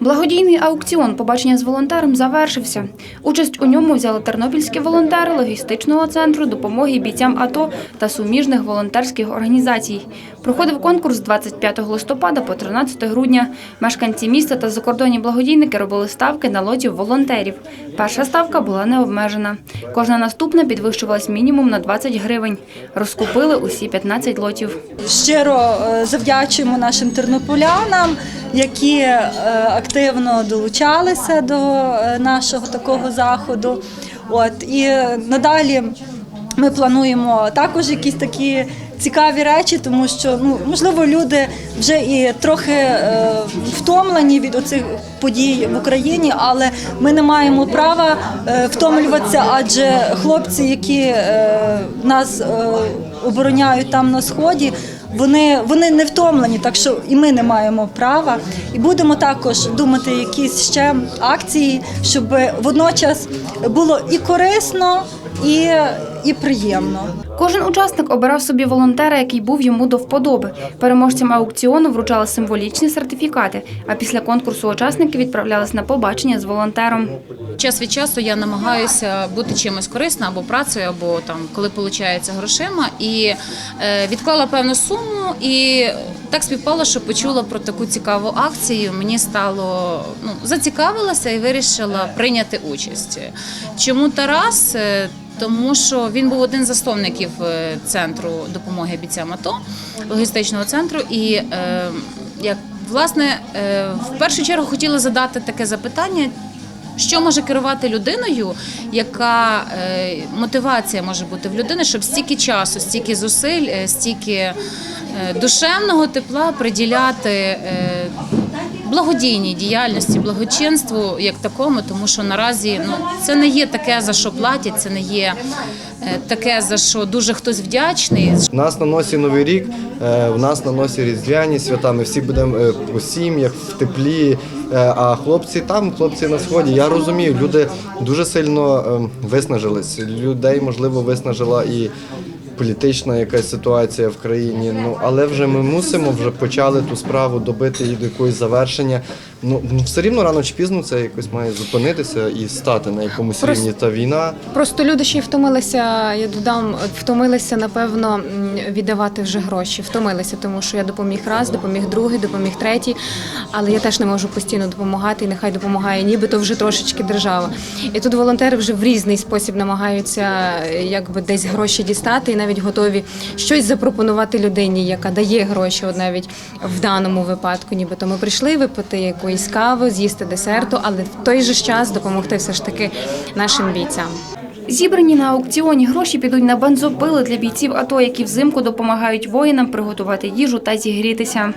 Благодійний аукціон побачення з волонтером завершився. Участь у ньому взяли тернопільські волонтери логістичного центру допомоги бійцям АТО та суміжних волонтерських організацій. Проходив конкурс з 25 листопада по 13 грудня. Мешканці міста та закордонні благодійники робили ставки на лотів волонтерів. Перша ставка була необмежена. Кожна наступна підвищувалась мінімум на 20 гривень. Розкупили усі 15 лотів. Щиро е, завдячуємо нашим тернополянам, які е, активно долучалися до е, нашого такого заходу. От і надалі ми плануємо також якісь такі цікаві речі, тому що ну можливо люди вже і трохи е, втомлені від оцих подій в Україні, але ми не маємо права е, втомлюватися, адже хлопці, які е, нас е, обороняють там на сході. Вони, вони не втомлені, так що і ми не маємо права. І будемо також думати якісь ще акції, щоб водночас було і корисно, і, і приємно. Кожен учасник обирав собі волонтера, який був йому до вподоби. Переможцям аукціону вручали символічні сертифікати, а після конкурсу учасники відправлялись на побачення з волонтером. Час від часу я намагаюся бути чимось корисним або працею, або там, коли виходить грошима, і е, відклала певну суму, і так співпало, що почула про таку цікаву акцію. Мені стало ну зацікавилася і вирішила прийняти участь. Чому Тарас? Тому що він був один з засновників е, центру допомоги бійцям АТО, логістичного центру, і е, як власне е, в першу чергу хотіла задати таке запитання. Що може керувати людиною, яка е, мотивація може бути в людини, щоб стільки часу, стільки зусиль, стільки е, душевного тепла приділяти е, благодійній діяльності, благочинству як такому, тому що наразі ну це не є таке за що платять, це не є е, таке за що дуже хтось вдячний. У нас на носі Новий рік, е, у нас на носі різдвяні свята. Ми всі будемо е, у сім'ях, в теплі. Е, А хлопці там, хлопці на сході. Я розумію, люди дуже сильно е, виснажились. Людей, можливо, виснажила і політична якась ситуація в країні. Ну але вже ми мусимо вже почали ту справу добити її до якогось завершення. Ну все рівно рано чи пізно це якось має зупинитися і стати на якомусь Просто- рівні. Та війна Просто люди ще й втомилися, я додам, втомилися, напевно, віддавати вже гроші. Втомилися, тому що я допоміг раз, допоміг другий, допоміг третій. Але я теж не можу постійно допомагати, і нехай допомагає нібито вже трошечки держава. І тут волонтери вже в різний спосіб намагаються якби десь гроші дістати, і навіть готові щось запропонувати людині, яка дає гроші, от навіть в даному випадку. Нібито ми прийшли випити якоїсь кави, з'їсти десерту, але в той же час допомогти все ж таки нашим бійцям. Зібрані на аукціоні гроші підуть на бензопили для бійців АТО, які взимку допомагають воїнам приготувати їжу та зігрітися.